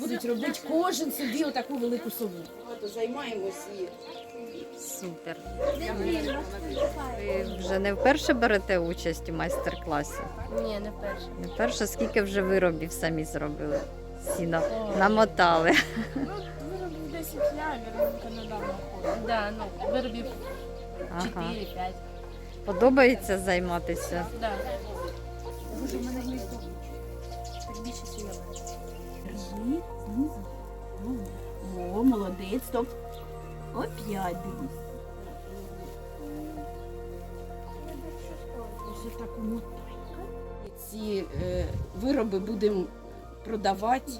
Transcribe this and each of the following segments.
будуть робити кожен собі отаку велику сову. Займаємось і Супер. Ви вже не вперше берете участь у майстер-класі? Ні, не вперше. Не вперше, скільки вже виробів самі зробили? Сіно намотали. Виробів 10 лямів, недавно ходить. Да, ну, виробів Ага. 4-5. Подобається займатися? Да. Боже, в мене Знизу. О, молодець, стоп. Опять дивись. Ось так умотай. Ці е, вироби будемо продавати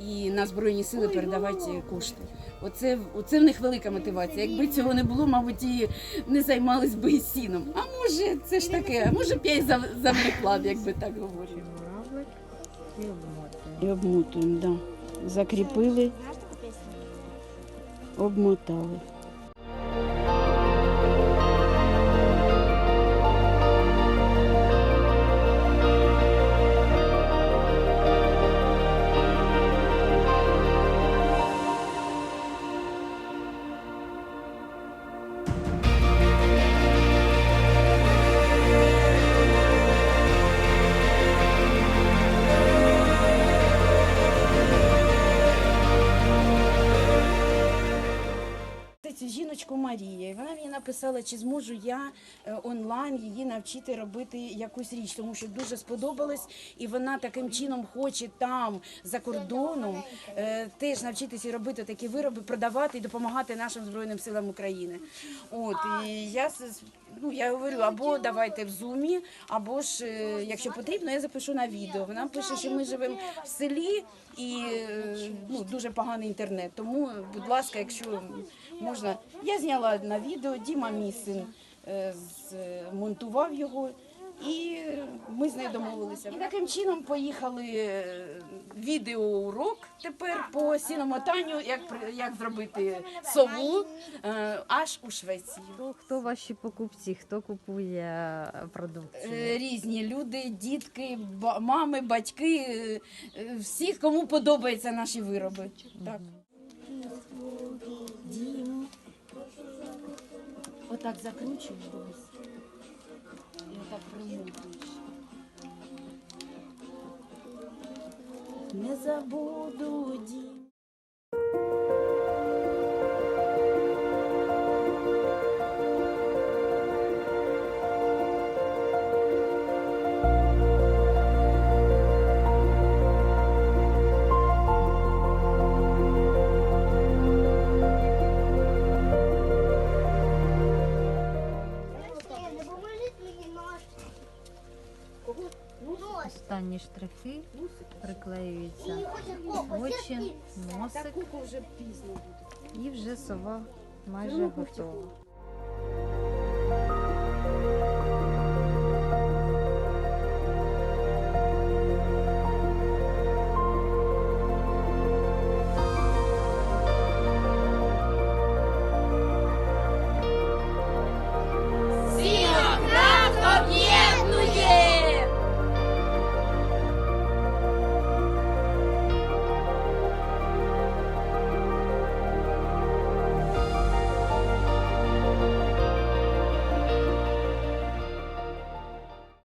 і на Збройні сили передавати кошти. Оце, оце в них велика мотивація. Якби цього не було, мабуть, і не займались би і сіном. А може, це ж таке, а може б я й зав- завлекла б, якби так говорили. І обмотуємо, так. Да. Закріпили, обмотали. Жіночку Марія. Вона мені написала, чи зможу я е, онлайн її навчити робити якусь річ, тому що дуже сподобалось, і вона таким чином хоче там за кордоном е, теж навчитися робити такі вироби, продавати і допомагати нашим збройним силам України. От і я ну я говорю, або давайте в зумі, або ж е, якщо потрібно, я запишу на відео. Вона пише, що ми живемо в селі і е, ну дуже поганий інтернет. Тому, будь ласка, якщо можна, я зняла на відео. Діма мій син е, змонтував його. І ми з нею домовилися. І таким чином поїхали е, відеоурок тепер по сіномотанню, як, як зробити сову е, аж у Швеції. Хто, хто ваші покупці? Хто купує Е, продукцію? Різні люди, дітки, ба- мами, батьки, е, е, кому подобаються наші вироби. Так. Отак закручуєш Не забуду дім. Допоможіть мені нож. Нож. Останні штрихи приклеюються очі, носик і вже сова майже готова.